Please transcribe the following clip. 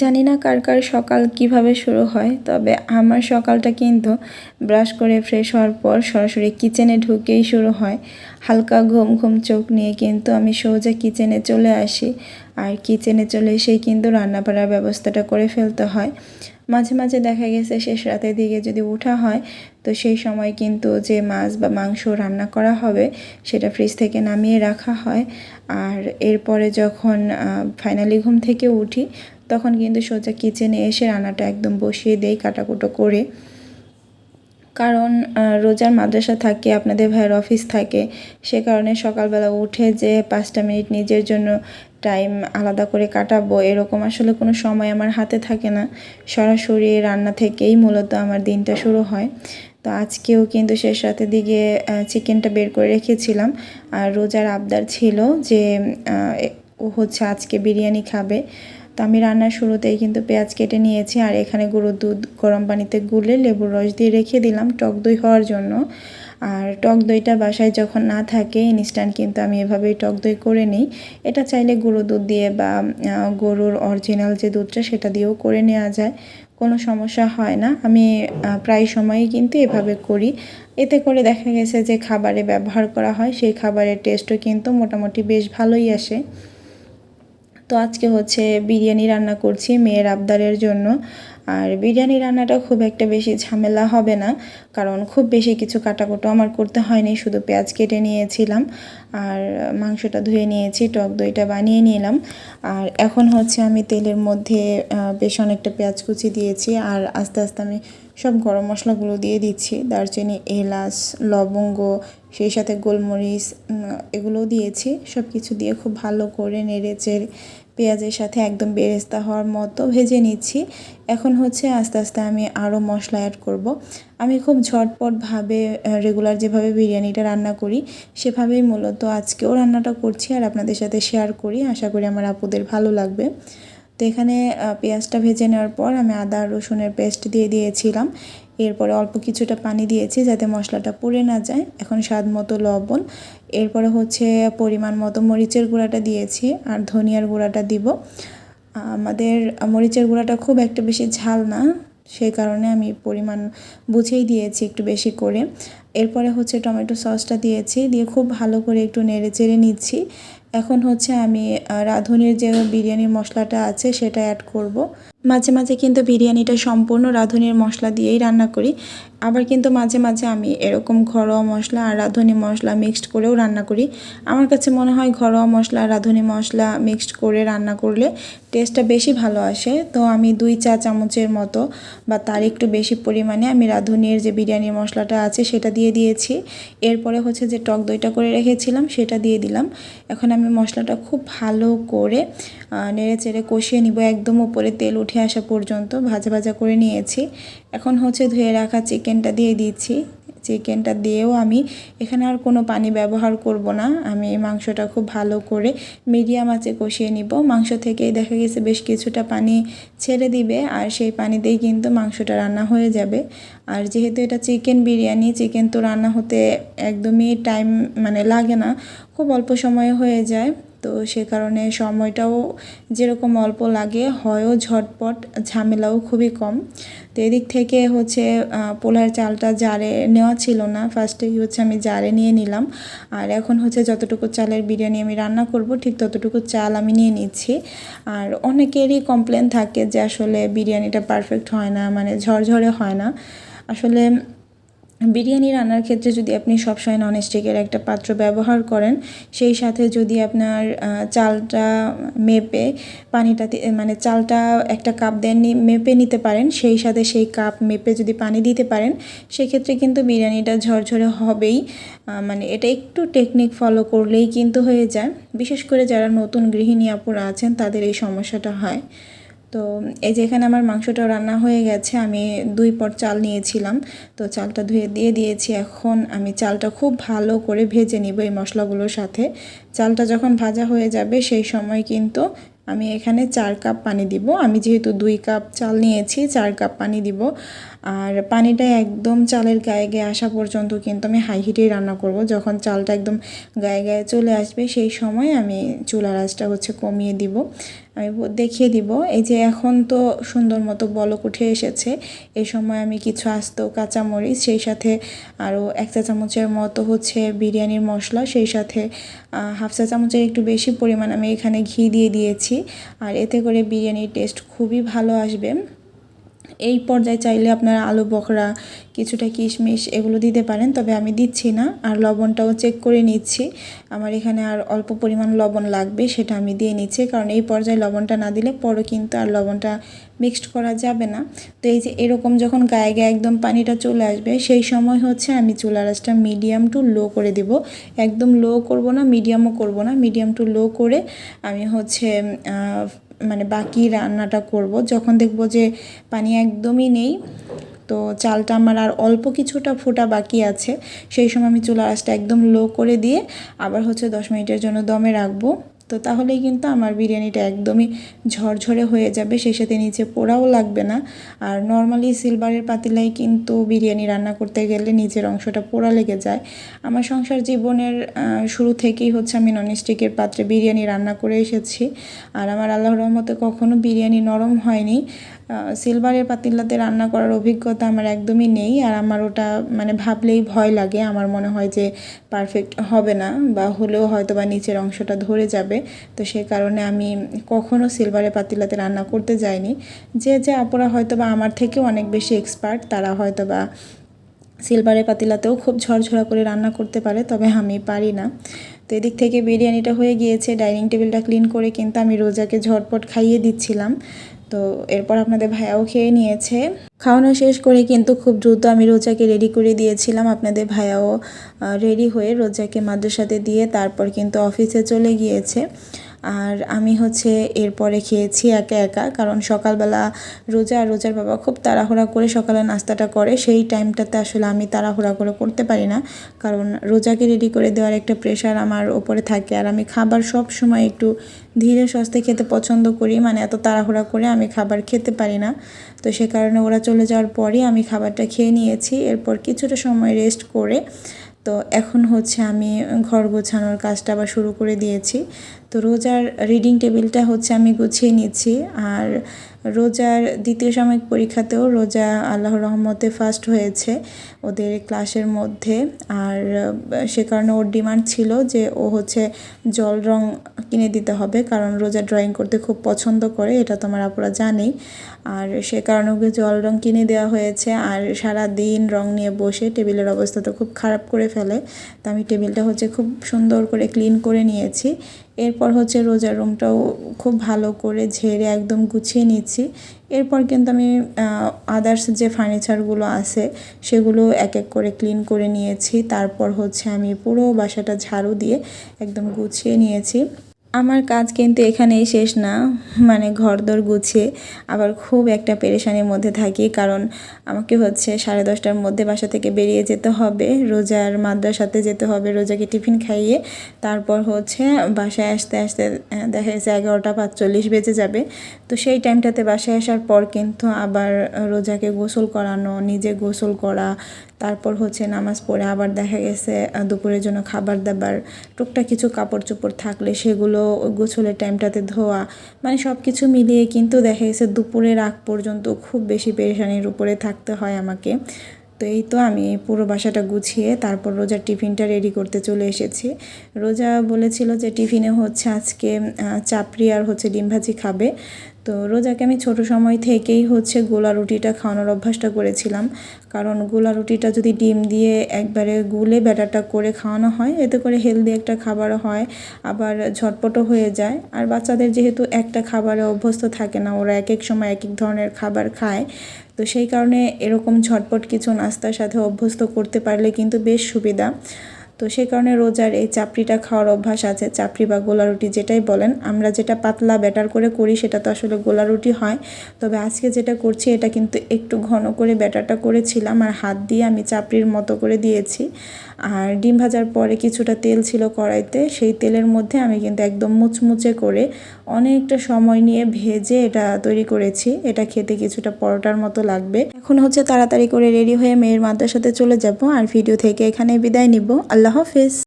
জানি না কার কার সকাল কীভাবে শুরু হয়, তবে আমার সকালটা কিন্তু ব্রাশ করে ফ্রেশ হওয়ার পর সরাসরি কিচেনে ঢুকেই শুরু হয়। হালকা ঘুম ঘুম চোখ নিয়ে কিন্তু আমি সোজা কিচেনে চলে আসি, আর কিচেনে চলে এসেই কিন্তু রান্না বাড়ার ব্যবস্থাটা করে ফেলতে হয়। মাঝে মাঝে দেখা গেছে শেষ রাতের দিকে যদি ওঠা হয়, তো সেই সময় কিন্তু যে মাছ বা মাংস রান্না করা হবে, সেটা ফ্রিজ থেকে নামিয়ে রাখা হয়। আর এরপরে যখন ফাইনালি ঘুম থেকে উঠি তখন কিন্তু সোজা কিচেনে এসে রান্নাটা একদম বসিয়ে দেই, কাটাকুটো করে। কারণ রোজার মাদ্রাসা থাকে, আপনাদের ভাইয়ের অফিস থাকে, সে কারণে সকালবেলা উঠে যে পাঁচটা মিনিট নিজের জন্য টাইম আলাদা করে কাটাবো, এরকম আসলে কোনো সময় আমার হাতে থাকে না। সরাসরি রান্না থেকেই মূলত আমার দিনটা শুরু হয়। তো আজকেও কিন্তু শেষ রাতের দিকে চিকেনটা বের করে রেখেছিলাম। আর রোজার আবদার ছিল যে ও হচ্ছে আজকে বিরিয়ানি খাবে। তো আমি রান্নার শুরুতেই কিন্তু পেঁয়াজ কেটে নিয়েছি আর এখানে গুঁড়ো দুধ, গরম পানিতে গুলে লেবুর রস দিয়ে রেখে দিলাম টক দই হওয়ার জন্য। আর টক দইটা বাসায় যখন না থাকে ইনস্ট্যান্ট কিন্তু আমি এভাবেই টক দই করে নিই। এটা চাইলে গুঁড়ো দুধ দিয়ে বা গরুর অরিজিনাল যে দুধটা সেটা দিয়েও করে নেওয়া যায়। কোনো সমস্যা হয় না। আমি প্রায় সময়ই কিন্তু এভাবে করি। এতে করে দেখা গেছে যে খাবারে ব্যবহার করা হয়, সেই খাবারের টেস্টও কিন্তু মোটামুটি বেশ ভালোই আসে। তো আজকে হচ্ছে বিরিয়ানি রান্না করছি মেয়ের আবদারের জন্য। আর বিরিয়ানি রান্নাটা খুব একটা বেশি ঝামেলা হবে না, কারণ খুব বেশি কিছু কাটাকুটো আমার করতে হয়নি, শুধু পেঁয়াজ কেটে নিয়েছিলাম আর মাংসটা ধুয়ে নিয়েছি, টক দইটা বানিয়ে নিলাম। আর এখন হচ্ছে আমি তেলের মধ্যে বেশ অনেকটা পেঁয়াজ কুচি দিয়েছি আর আস্তে আস্তে আমি সব গরম মশলাগুলো দিয়ে দিচ্ছি। দারচিনি, এলাচ, লবঙ্গ, সেই সাথে গোলমরিচ এগুলোও দিয়েছি। সব কিছু দিয়ে খুব ভালো করে নেড়ে চেড়ে পেঁয়াজের সাথে একদম বেরেস্তা হওয়ার মতো ভেজে নিচ্ছি। এখন হচ্ছে আস্তে আস্তে আমি আরও মশলা অ্যাড করব। আমি খুব ঝটপটভাবে রেগুলার যেভাবে বিরিয়ানিটা রান্না করি, সেভাবেই মূলত আজকেও রান্নাটা করছি আর আপনাদের সাথে শেয়ার করি। আশা করি আমার আপুদের ভালো লাগবে। তো এখানে পেঁয়াজটা ভেজে নেওয়ার পর আমি আদা, রসুনের পেস্ট দিয়ে দিয়েছিলাম। এরপরে অল্প কিছুটা পানি দিয়েছি যাতে মশলাটা পুড়ে না যায়। এখন স্বাদ মতো লবণ। এরপরে হচ্ছে পরিমাণ মতো মরিচের গুঁড়াটা দিয়েছি আর ধনিয়ার গুঁড়াটা দিব। আমাদের মরিচের গুঁড়াটা খুব একটা বেশি ঝাল না, সেই কারণে আমি পরিমাণ বুঝেই দিয়েছি একটু বেশি করে। এরপরে হচ্ছে টমেটো সসটা দিয়েছি, দিয়ে খুব ভালো করে একটু নেড়ে চেড়ে নিচ্ছি। এখন হচ্ছে আমি রাঁধুনির যে বিরিয়ানির মশলাটা আছে সেটা অ্যাড করব। মাঝে মাঝে কিন্তু বিরিয়ানিটা সম্পূর্ণ রাঁধুনির মশলা দিয়েই রান্না করি আবার কিন্তু মাঝে মাঝে আমি এরকম ঘরোয়া মশলা আর রাঁধুনি মশলা মিক্সড করেও রান্না করি আমার কাছে মনে হয় ঘরোয়া মশলা আর রাঁধুনি মশলা মিক্সড করে রান্না করলে টেস্টটা বেশি ভালো আসে। তো আমি দুই চা চামচের মতো বা তার একটু বেশি পরিমাণে আমি রাঁধুনির যে বিরিয়ানির মশলাটা আছে সেটা দিয়ে দিয়েছি। এরপরে হচ্ছে যে টক দইটা করে রেখেছিলাম, সেটা দিয়ে দিলাম। এখন আমি মশলাটা খুব ভালো করে নেড়ে চেড়ে কষিয়ে নিব, একদম উপরে তেল উঠে আসা পর্যন্ত ভাজা ভাজা করে নিয়েছি। এখন হচ্ছে ধুয়ে রাখা চিকেনটা দিয়ে দিচ্ছি। চিকেনটা দিয়েও আমি এখানে আর কোনো পানি ব্যবহার করব না। আমি মাংসটা খুব ভালো করে মিডিয়াম আঁচে কষিয়ে নিব। মাংস থেকেই দেখা গেছে বেশ কিছুটা পানি ছেড়ে দিবে আর সেই পানিতেই কিন্তু মাংসটা রান্না হয়ে যাবে। আর যেহেতু এটা চিকেন বিরিয়ানি, চিকেন তো রান্না হতে একদমই টাইম মানে লাগে না, খুব অল্প সময়ে হয়ে যায়। তো সে কারণে সময়টাও যেরকম অল্প লাগে, হয়ও ঝটপট, ঝামেলাও খুবই কম। তো এদিক থেকে হচ্ছে পোলার চালটা জারে নেওয়া ছিল না। ফার্স্টেই হচ্ছে আমি জারে নিয়ে নিলাম। আর এখন হচ্ছে যতটুকু চালের বিরিয়ানি আমি রান্না করব, ঠিক ততটুকু চাল আমি নিয়ে নিচ্ছি। আর অনেকেরই কমপ্লেন থাকে যে আসলে বিরিয়ানিটা পারফেক্ট হয় না মানে ঝরঝরে হয় না। আসলে বিরিয়ানি রান্নার ক্ষেত্রে যদি আপনি সবসময় ননস্টিকের একটা পাত্র ব্যবহার করেন, সেই সাথে যদি আপনার চালটা মেপে পানিটাতে মানে চালটা একটা কাপ দেন মেপে নিতে পারেন, সেই সাথে সেই কাপ মেপে যদি পানি দিতে পারেন, সেক্ষেত্রে কিন্তু বিরিয়ানিটা ঝরঝরে হবেই। মানে এটা একটু টেকনিক ফলো করলেই কিন্তু হয়ে যায়। বিশেষ করে যারা নতুন গৃহিণী আপুরা আছেন, তাদের এই সমস্যাটা হয়। তো এই যে এখানে আমার মাংসটা রান্না হয়ে গেছে, আমি দুই পট চাল নিয়েছিলাম। তো চালটা ধুয়ে দিয়ে দিয়েছি, এখন আমি চালটা খুব ভালো করে ভেজে নিব এই মশলাগুলোর সাথে। চালটা যখন ভাজা হয়ে যাবে, সেই সময় কিন্তু আমি এখানে চার কাপ পানি দিব। আমি যেহেতু দুই কাপ চাল নিয়েছি, চার কাপ পানি দিব। আর পানিটা একদম চালের গায়ে গায়ে আসা পর্যন্ত কিন্তু আমি হাই হিটেই রান্না করব। যখন চালটা একদম গায়ে গায়ে চলে আসবে, সেই সময় আমি চুলার আঁচটা হচ্ছে কমিয়ে দিব। আমি দেখিয়ে দিব। এই যে এখন তো সুন্দর মতো বলক উঠে এসেছে। এই সময় আমি কিছু আস্ত কাঁচামরিচ, সেই সাথে আরও এক চা চামচের মতো হচ্ছে বিরিয়ানির মশলা, সেই সাথে হাফ চা চামচের একটু বেশি পরিমাণ আমি এখানে ঘি দিয়ে দিয়েছি। আর এতে করে বিরিয়ানির টেস্ট খুবই ভালো আসবে। এই পর্যায়ে চাইলে আপনারা আলু বখরা, কিছুটা কিশমিশ এগুলো দিতে পারেন, তবে আমি দিচ্ছি না। আর লবণটাও চেক করে নিচ্ছি। আমার এখানে আর অল্প পরিমাণ লবণ লাগবে, সেটা আমি দিয়ে নিচ্ছি। কারণ এই পর্যায়ে লবণটা না দিলে পরও কিন্তু আর লবণটা মিক্সড করা যাবে না। তো এই যে এরকম যখন গায়ে গায়ে একদম পানিটা চলে আসবে, সেই সময় হচ্ছে আমি চুলা রাসটা মিডিয়াম টু লো করে দিব। একদম লো করব না মিডিয়ামও করব না মিডিয়াম টু লো করে আমি হচ্ছে মানে বাকি রান্নাটা করব। যখন দেখব যে পানি একদমই নেই, তো চালটা আমার আর অল্প কিছুটা ফোটা বাকি আছে। সেই সময় আমি চুলা আঁচটা একদম লো করে দিয়ে আবার হচ্ছে দশ মিনিটের জন্য দমে রাখব। তো তাহলেই কিন্তু আমার বিরিয়ানিটা একদমই ঝরঝরে হয়ে যাবে, সেই সাথে নিচে পোড়াও লাগবে না। আর নর্মালি সিলভারের পাতিলায় কিন্তু বিরিয়ানি রান্না করতে গেলে নিচের অংশটা পোড়া লেগে যায়। আমার সংসার জীবনের শুরু থেকেই হচ্ছে আমি ননস্টিকের পাত্রে বিরিয়ানি রান্না করে এসেছি। আর আমার আল্লাহর রহমতে কখনো বিরিয়ানি নরম হয়নি। সিলভারের পাতিলাতে রান্না করার অভিজ্ঞতা আমার একদমই নেই আর আমার ওটা মানে ভাবলেই ভয় লাগে। আমার মনে হয় যে পারফেক্ট হবে না বা হলেও হয়তো বা নিচের অংশটা ধরে যাবে। তো সেই কারণে আমি কখনো সিলভারের পাতিলাতে রান্না করতে যাইনি। যে যে আপুরা হয়তো বা আমার থেকেও অনেক বেশি এক্সপার্ট তারা হয়তো বা সিলভারের পাতিলাতেও খুব ঝরঝরা করে রান্না করতে পারে, তবে আমি পারি না। তো এদিক থেকে বিরিয়ানিটা হয়ে গিয়েছে, ডাইনিং টেবিলটা ক্লিন করে কিন্তু আমি রোজাকে ঝটপট খাইয়ে দিচ্ছিলাম। তো এরপর আপনাদের ভাইয়াও খেয়ে নিয়েছে। খাওয়ানো শেষ করে কিন্তু খুব দ্রুত আমি রোজাকে রেডি করে দিয়েছিলাম। আপনাদের ভাইয়াও রেডি হয়ে রোজাকে মাদ্রাসাতে দিয়ে তারপর কিন্তু অফিসে চলে গিয়েছে। আর আমি হচ্ছে এরপরে খেয়েছি একা একা, কারণ সকালবেলা রোজা আর রোজার বাবা খুব তাড়াহুড়া করে সকালে নাস্তাটা করে, সেই টাইমটাতে আসলে আমি তাড়াহুড়া করে করতে পারি না। কারণ রোজাকে রেডি করে দেওয়ার একটা প্রেশার আমার ওপরে থাকে, আর আমি খাবার সব সময় একটু ধীরে সস্তে খেতে পছন্দ করি মানে এত তাড়াহুড়া করে আমি খাবার খেতে পারি না। তো সে কারণে ওরা চলে যাওয়ার পরই আমি খাবারটা খেয়ে নিয়েছি, এরপর কিছুটা সময় রেস্ট করে তো এখন হচ্ছে আমি ঘর গোছানোর কাজটা আবার শুরু করে দিয়েছি। তো রোজার রিডিং টেবিলটা হচ্ছে আমি গুছিয়ে নিচ্ছি। আর রোজার দ্বিতীয় সাময়িক পরীক্ষাতেও রোজা আল্লাহর রহমতে ফার্স্ট হয়েছে ওদের ক্লাসের মধ্যে। আর সে কারণে ওর ডিমান্ড ছিল যে ও হচ্ছে জল রং কিনে দিতে হবে, কারণ রোজা ড্রয়িং করতে খুব পছন্দ করে, এটা তো আমার আপুরা জানেই। আর সে কারণে ওকে জল রং কিনে দেওয়া হয়েছে, আর সারা দিন রং নিয়ে বসে টেবিলের অবস্থা তো খুব খারাপ করে ফেলে। তো আমি টেবিলটা হচ্ছে খুব সুন্দর করে ক্লিন করে নিয়েছি। এরপর হচ্ছে রোজার রুমটাও খুব ভালো করে ঝেড়ে একদম গুছিয়ে নিচ্ছি। এরপর কিন্তু আমি আদার্স যে ফার্নিচারগুলো আছে, সেগুলো এক এক করে ক্লিন করে নিয়েছি। তারপর হচ্ছে আমি পুরো বাসাটা ঝাড়ু দিয়ে একদম গুছিয়ে নিয়েছি। আমার কাজ কিন্তু এখানেই শেষ না। মানে ঘরদোর গুছিয়ে আবার খুব একটা পেরেশানির মধ্যে থাকি, কারণ আমাকে হচ্ছে সাড়ে দশটার মধ্যে বাসা থেকে বেরিয়ে যেতে হবে রোজার মাদ্রাসাতে যেতে হবে, রোজাকে টিফিন খাইয়ে তারপর হচ্ছে বাসায় আসতে আসতে দেখা যাচ্ছে এগারোটা পাঁচচল্লিশ বেজে যাবে। তো সেই টাইমটাতে বাসায় আসার পর কিন্তু আবার রোজাকে গোসল করানো, নিজে গোসল করা তারপর হচ্ছে নামাজ পড়ে আবার দেখা গেছে দুপুরের জন্য খাবার দাবার, টুকটাক কিছু কাপড় চোপড় থাকলে সেগুলো গোসলের টাইমটাতে ধোয়া মানে সব কিছু মিলিয়ে কিন্তু দেখা গেছে দুপুরের আগ পর্যন্ত খুব বেশি পেরেশানির উপরে থাকতে হয় আমাকে। তো এই তো আমি পুরো বাসাটা গুছিয়ে তারপর রোজার টিফিনটা রেডি করতে চলে এসেছি। রোজা বলেছিল যে টিফিনে হচ্ছে আজকে চাপড়ি আর হচ্ছে ডিম ভাজি খাবে। তো রোজাকে আমি ছোট সময় থেকেই হচ্ছে গোলা রুটিটা খাওয়ানোর অভ্যাসটা করেছিলাম। কারণ গোলা রুটিটা যদি ডিম দিয়ে একবারে গুলে ব্যাটারটা করে খাওয়ানো হয়, এতে করে হেলদি একটা খাবারও হয়, আবার ঝটপটও হয়ে যায়। আর বাচ্চাদের যেহেতু একটা খাবারে অভ্যস্ত থাকে না, ওরা এক এক সময় এক এক ধরনের খাবার খায়, তো সেই কারণে এরকম ঝটপট কিছু নাস্তার সাথে অভ্যস্ত করতে পারলে কিন্তু বেশ সুবিধা। তো সেই কারণে রোজার এই চাপড়িটা খাওয়ার অভ্যাস আছে, চাপড়ি বা গোলা রুটি যেটাই বলেন। আমরা যেটা পাতলা, ব্যাটার করে করি, সেটা তো আসলে গোলা রুটি হয়। তবে আজকে যেটা করছি, এটা কিন্তু একটু ঘন করে ব্যাটারটা করেছিলাম আর হাত দিয়ে আমি চাপড়ির মতো করে দিয়েছি। আর ডিম ভাজার পরে কিছুটা তেল ছিল কড়াইতে, সেই তেলের মধ্যে আমি কিন্তু একদম মুচমুচে করে অনেকটা সময় নিয়ে ভেজে এটা তৈরি করেছি। এটা খেতে কিছুটা পরোটার মতো লাগবে। এখন হচ্ছে তাড়াতাড়ি করে রেডি হয়ে মেয়ের মাদ্রাসাতে চলে যাব। আর ভিডিও থেকে এখানে বিদায় নিব। আল্লাহ হাফেজ